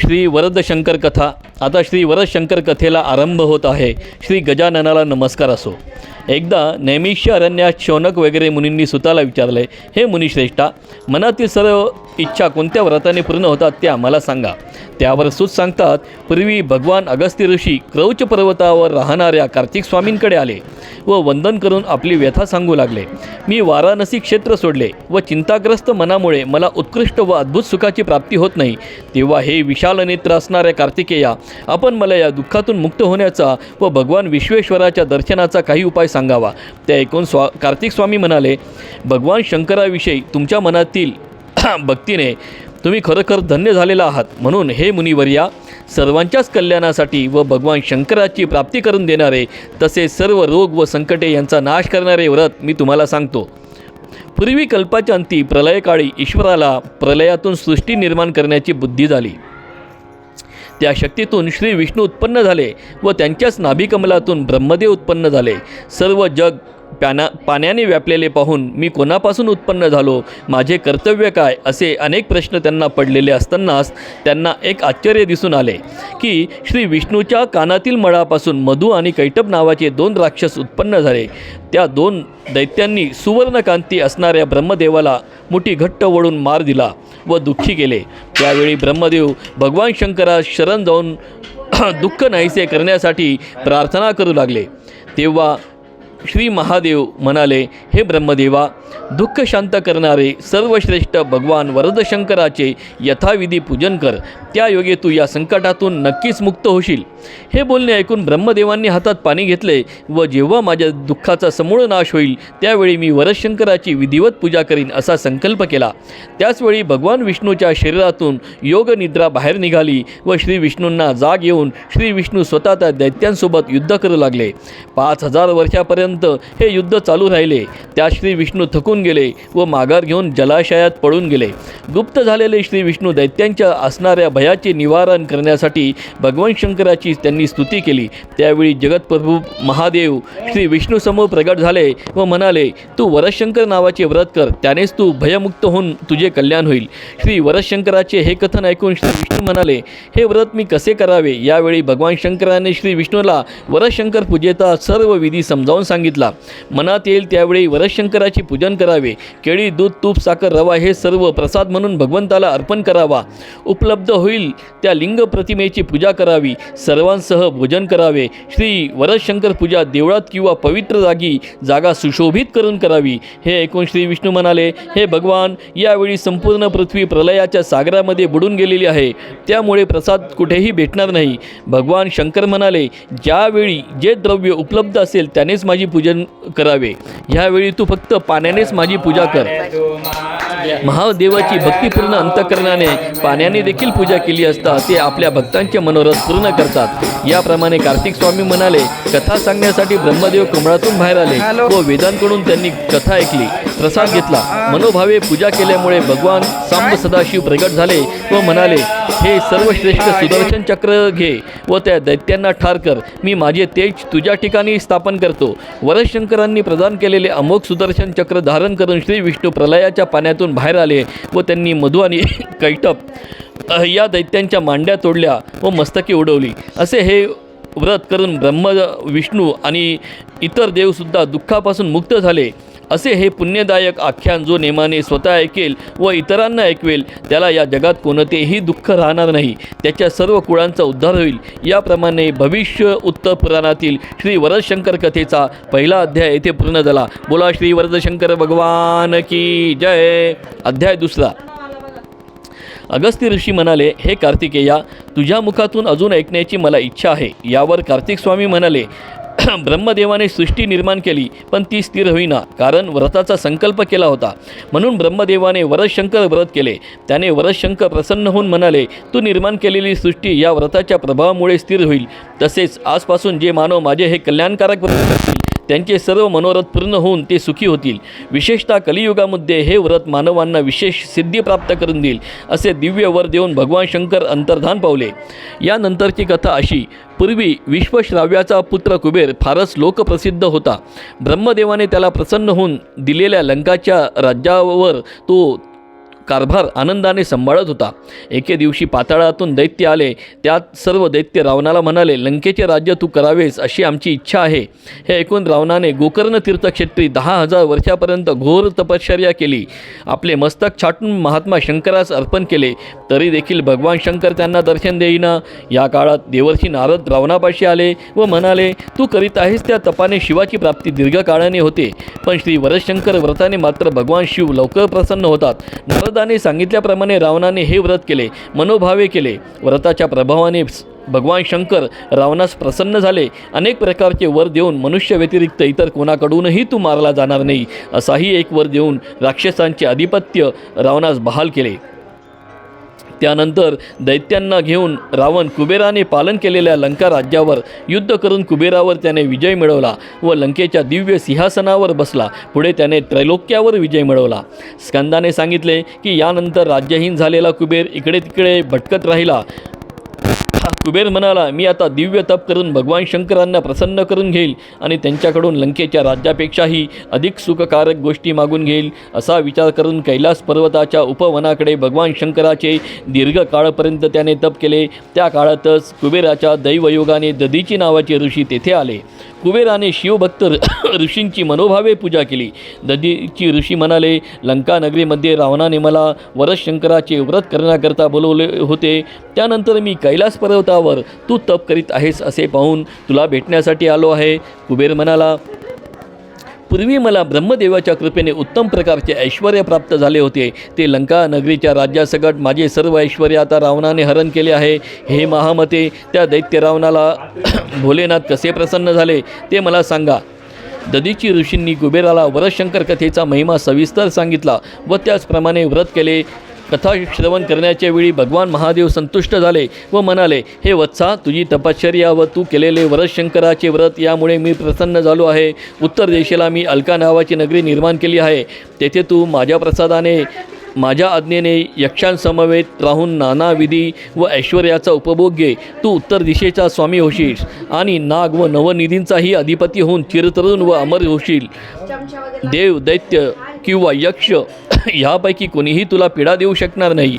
श्री वरद शंकर कथा आता श्री वरद शंकर कथेला आरंभ होत आहे. श्री गजाननाला नमस्कार असो. एकदा नैमिष्य अरण्यात शौनक वगैरे मुनींनी सुताला विचारले हे मुनिश्रेष्ठा मनातील सर्व इच्छा कोणत्या व्रताने पूर्ण होतात त्या मला सांगा. त्यावर सूत सांगतात पूर्वी भगवान अगस्त्य ऋषी क्रौच पर्वतावर राहणाऱ्या कार्तिक स्वामींकडे आले व वंदन करून आपली व्यथा सांगू लागले. मी वाराणसी क्षेत्र सोडले व चिंताग्रस्त मनामुळे मला उत्कृष्ट व अद्भुत सुखाची प्राप्ती होत नाही. तेव्हा हे विशाल नेत्र असणाऱ्या कार्तिकेया आपण मला या दुःखातून मुक्त होण्याचा व भगवान विश्वेश्वराच्या दर्शनाचा काही उपाय सांगावा. ते ऐकून स्वा कार्तिक स्वामी म्हणाले भगवान शंकराविषयी तुमच्या मनातील भक्तीने तुम्ही खरोखर धन्य झालेला आहात. म्हणून हे मुनिवर्या सर्वांच्याच कल्याणासाठी व भगवान शंकराची प्राप्ती करून देणारे तसेच सर्व रोग व संकटे यांचा नाश करणारे व्रत मी तुम्हाला सांगतो. पूर्वी कल्पाच्या अंती प्रलयकाळी ईश्वराला प्रलयातून सृष्टी निर्माण करण्याची बुद्धी झाली. त्या शक्तीतून श्री विष्णू उत्पन्न झाले व त्यांच्याच नाभिकमलातून ब्रह्मदेव उत्पन्न झाले. सर्व जग प्याना पाण्याने व्यापलेले पाहून मी कोणापासून उत्पन्न झालो? माझे कर्तव्य काय? असे अनेक प्रश्न त्यांना पडलेले असतानाच त्यांना एक आश्चर्य दिसून आले की श्री विष्णूच्या कानातील मळापासून मधु आणि कैटब नावाचे दोन राक्षस उत्पन्न झाले. त्या दोन दैत्यांनी सुवर्णकांती असणाऱ्या ब्रह्मदेवाला मुठी घट्ट वळून मार दिला व दुःखी केले. त्यावेळी ब्रह्मदेव भगवान शंकरास शरण जाऊन दुःख नाहीसे करण्यासाठी प्रार्थना करू लागले. तेव्हा श्री महादेव म्हणाले हे ब्रह्मदेवा दुःख शांत करणारे सर्वश्रेष्ठ भगवान वरदशंकराचे यथाविधी पूजन कर. त्या योगे तू या संकटातून नक्कीच मुक्त होशील. हे बोलणे ऐकून ब्रह्मदेवांनी हातात पाणी घेतले व जेव्हा माझ्या दुःखाचा समूळ नाश होईल त्यावेळी मी वरदशंकराची विधिवत पूजा करीन असा संकल्प केला. त्याचवेळी भगवान विष्णूच्या शरीरातून योग निद्रा बाहेर निघाली व श्री विष्णूंना जाग येऊन श्री विष्णू स्वतः त्या दैत्यांसोबत युद्ध करू लागले. पाच हजार वर्षापर्यंत हे युद्ध चालू राहिले. त्या श्री विष्णू थकून गेले व माघार घेऊन जलाशयात पळून गेले. गुप्त झालेले श्री विष्णू दैत्यांच्या असणाऱ्या भयाचे निवारण करण्यासाठी भगवान शंकराची त्यांनी स्तुती केली. त्यावेळी जगतप्रभू महादेव श्री विष्णूसमोर प्रगट झाले व म्हणाले तू वरशंकर नावाचे व्रत कर त्यानेच तू भयमुक्त होऊन तुझे कल्याण होईल. श्री वरशंकराचे हे कथन ऐकून श्री विष्णू म्हणाले हे व्रत मी कसे करावे? यावेळी भगवान शंकराने श्री विष्णूला वरशंकर पूजेचा सर्व विधी समजावून सांगितला. मनात येईल त्यावेळी वरशंकराची पूजन करावे. केळी दूध तूप साखर रवा हे सर्व प्रसाद म्हणून भगवंताला अर्पण करावा. उपलब्ध होईल त्या लिंग प्रतिमेची पूजा करावी. सर्वांसह भोजन करावे. श्री वरदशंकर पूजा देवळात किंवा पवित्र जागी जागा सुशोभित करून करावी. हे ऐकून श्री विष्णू म्हणाले हे भगवान यावेळी संपूर्ण पृथ्वी प्रलयाच्या सागरामध्ये बुडून गेलेली आहे. त्यामुळे प्रसाद कुठेही भेटणार नाही. भगवान शंकर म्हणाले ज्यावेळी जे द्रव्य उपलब्ध असेल त्यानेच माझी पूजन करावे. ह्यावेळी तू फक्त पाण्यानेच माझी पूजा कर. महादेवाची भक्तीपूर्ण अंतकरणाने पाण्याने देखील पूजा केली असता ते आपल्या भक्तांचे मनोरथ पूर्ण करतात. याप्रमाणे कार्तिक स्वामी म्हणाले कथा सांगण्यासाठी ब्रह्मदेव कमळातून बाहेर आले व वेदांकडून त्यांनी कथा ऐकली. प्रसाद घेतला. मनोभावे पूजा केल्यामुळे भगवान सांब सदाशिव प्रगट झाले व म्हणाले हे सर्वश्रेष्ठ सुदर्शन चक्र घे व त्या दैत्यांना ठार कर. मी माझे तेज तुझ्या ठिकाणी स्थापन करतो. वरशंकरांनी प्रदान केलेले अमोघ सुदर्शन चक्र धारण करून श्री विष्णू प्रलयाच्या पाण्यातून बाहेर आले व त्यांनी मधु आणि कैटप या दैत्यांच्या मांड्या तोडल्या व मस्तके उडवली. असे हे व्रत करून ब्रह्म विष्णू आणि इतर देवसुद्धा दुःखापासून मुक्त झाले. असे हे पुण्यदायक आख्यान जो नेमाने स्वतः ऐकेल व इतरांना ऐकवेल त्याला या जगात कोणतेही दुःख राहणार नाही. त्याच्या सर्व कुळांचा उद्धार होईल. याप्रमाणे भविष्य उत्तर पुराणातील श्री वरदशंकर कथेचा पहिला अध्याय येथे पूर्ण झाला. बोला श्री वरदशंकर भगवान की जय. अध्याय दुसरा. अगस्त्य ऋषी म्हणाले हे कार्तिकेया तुझ्या मुखातून अजून ऐकण्याची मला इच्छा आहे. यावर कार्तिक स्वामी म्हणाले ब्रह्मदेवाने सृष्टी निर्माण केली पण ती स्थिर होईना कारण व्रताचा संकल्प केला होता. म्हणून ब्रह्मदेवाने वरशंकर व्रत केले. त्याने वरशंकर प्रसन्न होऊन म्हणाले तू निर्माण केलेली सृष्टी या व्रताच्या प्रभावामुळे स्थिर होईल. तसेच आजपासून जे मानव माझे हे कल्याणकारक व्रत असतील त्यांचे सर्व मनोरथ पूर्ण होऊन ते सुखी होतील. विशेषतः कलियुगामध्ये हे व्रत मानवांना विशेष सिद्धी प्राप्त करून देईल असे दिव्य वर देऊन भगवान शंकर अंतर्धान पावले. यानंतरची कथा अशी पूर्वी विश्वश्राव्याचा पुत्र कुबेर फारच लोकप्रसिद्ध होता. ब्रह्मदेवाने त्याला प्रसन्न होऊन दिलेल्या लंकाच्या राज्यावर तो कारभार आनंदाने सांभाळत होता. एके दिवशी पाताळातून दैत्य आले. त्यात सर्व दैत्य रावणाला म्हणाले लंकेचे राज्य तू करावेस अशी आमची इच्छा आहे. हे ऐकून रावणाने गोकर्ण तीर्थक्षेत्री दहा हजार वर्षापर्यंत घोर तपश्चर्या केली. आपले मस्तक छाटून महात्मा शंकरास अर्पण केले. तरी देखील भगवान शंकर त्यांना दर्शन देईना. या काळात देवर्षी नारद रावणापाशी आले व म्हणाले तू करीत आहेस त्या तपाने शिवाची प्राप्ती दीर्घकाळाने होते. पण श्री वरशंकर व्रताने मात्र भगवान शिव लवकर प्रसन्न होतात. नारदाने सांगितल्याप्रमाणे रावणाने हे व्रत केले मनोभावे केले. व्रताच्या प्रभावाने भगवान शंकर रावणास प्रसन्न झाले. अनेक प्रकारचे वर देऊन मनुष्य व्यतिरिक्त इतर कोणाकडूनही तू मारला जाणार नाही असाही एक वर देऊन राक्षसांचे आधिपत्य रावणास बहाल केले. त्यानंतर दैत्यांना घेऊन रावण कुबेराने पालन केलेल्या लंका राज्यावर युद्ध करून कुबेरावर त्याने विजय मिळवला व लंकेच्या दिव्य सिंहासनावर बसला. पुढे त्याने त्रैलोक्यावर विजय मिळवला. स्कंदाने सांगितले की यानंतर राज्यहीन झालेला कुबेर इकडे तिकडे भटकत राहिला. कुबेर म्हणाला मी आता दिव्य तप करून भगवान शंकरांना प्रसन्न करून घेईल आणि त्यांच्याकडून लंकेच्या राज्यापेक्षाही अधिक सुखकारक गोष्टी मागून घेईल असा विचार करून कैलास पर्वताच्या उपवनाकडे भगवान शंकराचे दीर्घ काळपर्यंत त्याने तप केले. त्या काळातच कुबेराच्या दैवयोगाने ददीची नावाचे ऋषी तेथे आले. कुबेराने शिवभक्त ऋषींची मनोभावे पूजा केली. ददीची ऋषी म्हणाले लंका नगरीमध्ये रावणाने मला वरशंकराचे व्रत करण्याकरता बोलवले होते. त्यानंतर मी कैलास पर्वतावर तू तप करीत आहेस असे पाहून तुला भेटण्यासाठी आलो आहे. कुबेर म्हणाला पूर्वी मला ब्रह्मदेवाच्या कृपेने उत्तम प्रकारचे ऐश्वर प्राप्त झाले होते. ते लंका नगरीच्या राज्यासकट माझे सर्व ऐश्वर आता रावणाने हरण केले आहे. हे महामते त्या दैत्य रावणाला भोलेनाथ कसे प्रसन्न झाले ते मला सांगा. ददीची ऋषींनी कुबेराला वरशंकर कथेचा महिमा सविस्तर सांगितला व त्याचप्रमाणे व्रत केले. कथा श्रवण करण्याच्या वेळी भगवान महादेव संतुष्ट झाले व म्हणाले हे वत्सा तुझी तपश्चर्या व तू केलेले वरशंकराचे व्रत यामुळे मी प्रसन्न झालो आहे. उत्तर दिशेला मी अलका नावाची नगरी निर्माण केली आहे. तेथे तू माझ्या प्रसादाने माझ्या आज्ञेने यक्षांसमवेत राहून नाना विधी व ऐश्वर्याचा उपभोग घे. तू उत्तर दिशेचा स्वामी होशील आणि नाग व नवनिधींचाही अधिपती होऊन चिरतरुण व अमर होशील. देव दैत्य किंवा यक्ष ह्यापैकी कोणीही तुला पीडा देऊ शकणार नाही.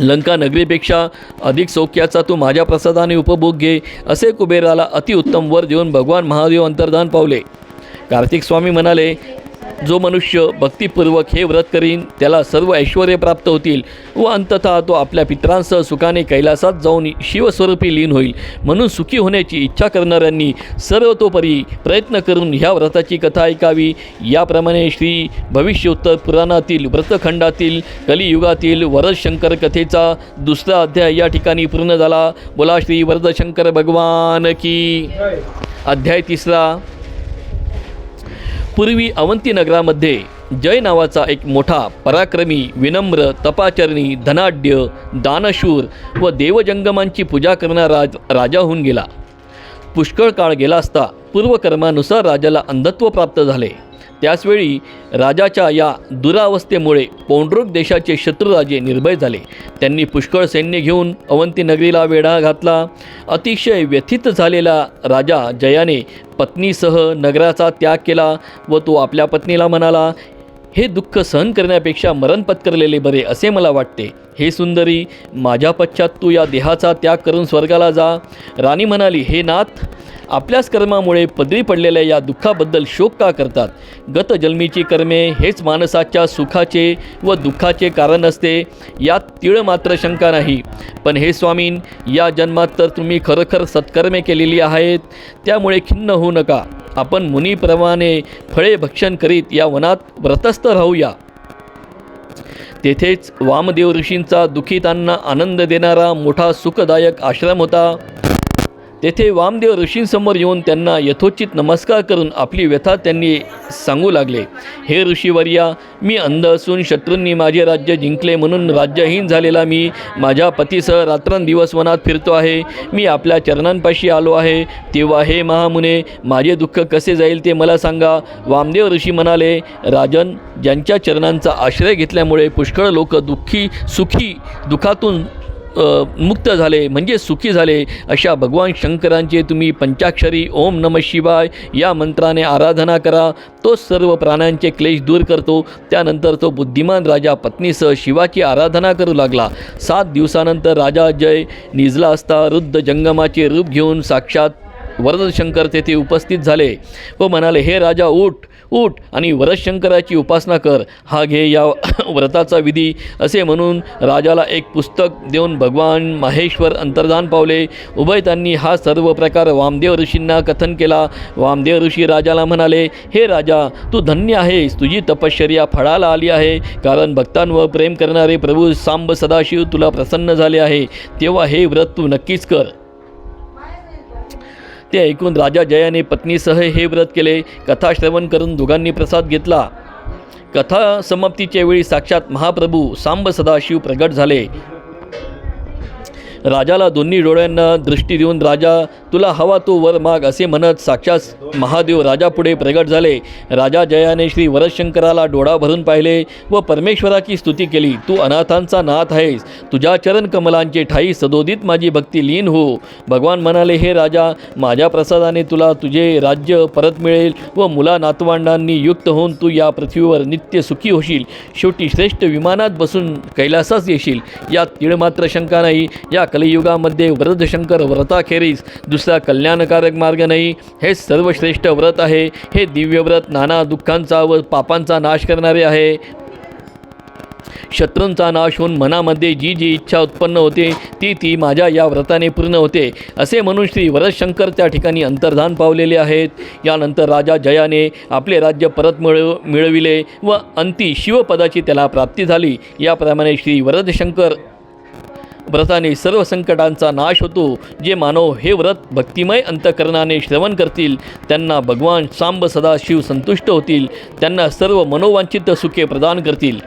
लंका नगरीपेक्षा अधिक सौख्याचा तू माझ्या प्रसादाने उपभोग घे असे कुबेराला अतिउत्तम वर देऊन भगवान महादेव अंतर्धान पावले. कार्तिक स्वामी म्हणाले जो मनुष्य भक्तिपूर्वक हे व्रत करीन त्याला सर्व ऐश्वर प्राप्त होतील व अंततः तो आपल्या पित्रांसह सुखाने कैलासात जाऊन शिवस्वरूपी लीन होईल. म्हणून सुखी होण्याची इच्छा करणाऱ्यांनी सर्वतोपरी प्रयत्न करून ह्या व्रताची कथा ऐकावी. याप्रमाणे श्री भविष्योत्तर पुराणातील व्रतखंडातील कलियुगातील वरदशंकर कथेचा दुसरा अध्याय या ठिकाणी पूर्ण झाला. बोला श्री वरदशंकर भगवान की. अध्याय तिसरा. पूर्वी अवंतीनगरामध्ये जय नावाचा एक मोठा पराक्रमी विनम्र तपाचरणी धनाढ्य दानशूर व देवजंगमांची पूजा करणारा राजा होऊन गेला. पुष्कळ काळ गेला असता पूर्वकर्मानुसार राजाला अंधत्व प्राप्त झाले. त्याचवेळी राजाच्या या दुरावस्थेमुळे पौंड्रुक देशाचे शत्रुराजे निर्भय झाले. त्यांनी पुष्कळ सैन्य घेऊन अवंती नगरीला वेढा घातला. अतिशय व्यथित झालेला राजा जयाने पत्नीसह नगराचा त्याग केला व तो आपल्या पत्नीला म्हणाला हे दुःख सहन करण्यापेक्षा मरण पत्करलेले बरे असे मला वाटते. हे सुंदरी माझ्या पश्चात तू या देहाचा त्याग करून स्वर्गाला जा. राणी म्हणाली हे नाथ आपल्याच कर्मामुळे पदरी पडलेल्या या दुःखाबद्दल शोक का करतात? गतजन्मीची कर्मे हेच माणसाच्या सुखाचे व दुःखाचे कारण असते यात तीळ मात्र शंका नाही. पण हे स्वामीन या जन्मात तर तुम्ही खरोखर सत्कर्मे केलेली आहेत त्यामुळे खिन्न होऊ नका. आपण मुनीप्रमाणे फळे भक्षण करीत या वनात व्रतस्थ राहूया. तेथेच वामदेव ऋषींचा दुःखितांना आनंद देणारा मोठा सुखदायक आश्रम होता. तेथे वामदेव ऋषींसमोर येऊन त्यांना यथोचित नमस्कार करून आपली व्यथा त्यांनी सांगू लागले. हे ऋषीवर्या मी अंध असून शत्रूंनी माझे राज्य जिंकले म्हणून राज्यहीन झालेला मी माझ्या पतीसह रात्रंदिवस वनात फिरतो आहे. मी आपल्या चरणांपाशी आलो आहे. तेव्हा हे महामुने माझे दुःख कसे जाईल ते मला सांगा वामदेव ऋषी म्हणाले राजन ज्यांच्या चरणांचा आश्रय घेतल्यामुळे पुष्कळ लोक दुःखी सुखी दुःखातून मुक्त झाले म्हणजे सुखी झाले अशा भगवान शंकरांचे तुम्ही पंचाक्षरी ओम नम शिवाय या मंत्राने आराधना करा. तो सर्व प्राण्यांचे क्लेश दूर करतो. त्यानंतर तो बुद्धिमान राजा पत्नीसह शिवाची आराधना करू लागला. सात दिवसानंतर राजा जय निजला असता रुद्ध जंगमाचे रूप घेऊन साक्षात वरदशंकर तेथे उपस्थित झाले व म्हणाले हे राजा उठ! उठ आणि वरदशंकराची उपासना कर हा घे या व्रताचा विधी असे म्हणून राजाला एक पुस्तक देऊन भगवान माहेश्वर अंतर्धान पावले. उभयतांनी हा सर्व प्रकार वामदेव ऋषींना कथन केला. वामदेव ऋषी राजाला म्हणाले हे राजा तू धन्य आहेस. तुझी तपश्चर्या फळाला आली आहे. कारण भक्तांवर प्रेम करणारे प्रभू सांब सदाशिव तुला प्रसन्न झाले आहे. तेव्हा हे व्रत तू नक्कीच कर. ते ऐकून राजा जयाने पत्नीसह हे व्रत केले. कथा श्रवण करून दोघांनी प्रसाद घेतला. कथा समाप्तीच्या वेळी साक्षात महाप्रभू सांब सदाशिव प्रगट झाले. राजाला दोन्ही डोळ्यांना दृष्टी देऊन राजा तुला हवा तो वर माग असे म्हणत साक्षात महादेव राजापुढे प्रगट झाले. राजा जयाने श्री वरदशंकराला डोळा भरून पाहिले व परमेश्वराची स्तुती केली. तू अनाथांचा नाथ आहेस. तुझ्या चरण कमलांचे ठाई सदोदित माझी भक्ती लीन हो. भगवान म्हणाले हे राजा माझ्या प्रसादाने तुला तुझे राज्य परत मिळेल व मुला नातवंडांनी युक्त होऊन तू या पृथ्वीवर नित्य सुखी होशील. शेवटी श्रेष्ठ विमानात बसून कैलासास येशील. यात तीळ मात्र शंका नाही. या कलियुगामध्ये व्रतशंकर व्रताखेरीस दुसरा कल्याणकारक मार्ग नाही. हे सर्वश्रेष्ठ व्रत आहे. हे दिव्य व्रत नाना दुःखांचा व पापांचा नाश करणारे आहे. शत्रूंचा नाश होऊन मनामध्ये जी जी इच्छा उत्पन्न होते ती ती माझ्या या व्रताने पूर्ण होते. असे म्हणून श्री वरदशंकर त्या ठिकाणी अंतर्धान पावलेले आहेत. यानंतर राजा जयाने आपले राज्य परत मिळव मिळविले व अंती शिवपदाची त्याला प्राप्ती झाली. याप्रमाणे श्री वरदशंकर व्रताने सर्व संकटांचा नाश होतो. जे मानव हे व्रत भक्तिमय अंतकरणाने श्रवण करतील त्यांना भगवान सांब सदाशिव संतुष्ट होतील त्यांना सर्व मनोवांछित सुखे प्रदान करतील.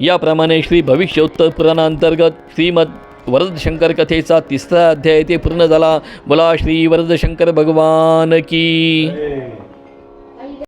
याप्रमाणे श्री भविष्योत्तर पुराणांतर्गत श्रीमद वरदशंकर कथेचा तिसरा अध्याय ते पूर्ण झाला. बोला श्री वरदशंकर भगवान की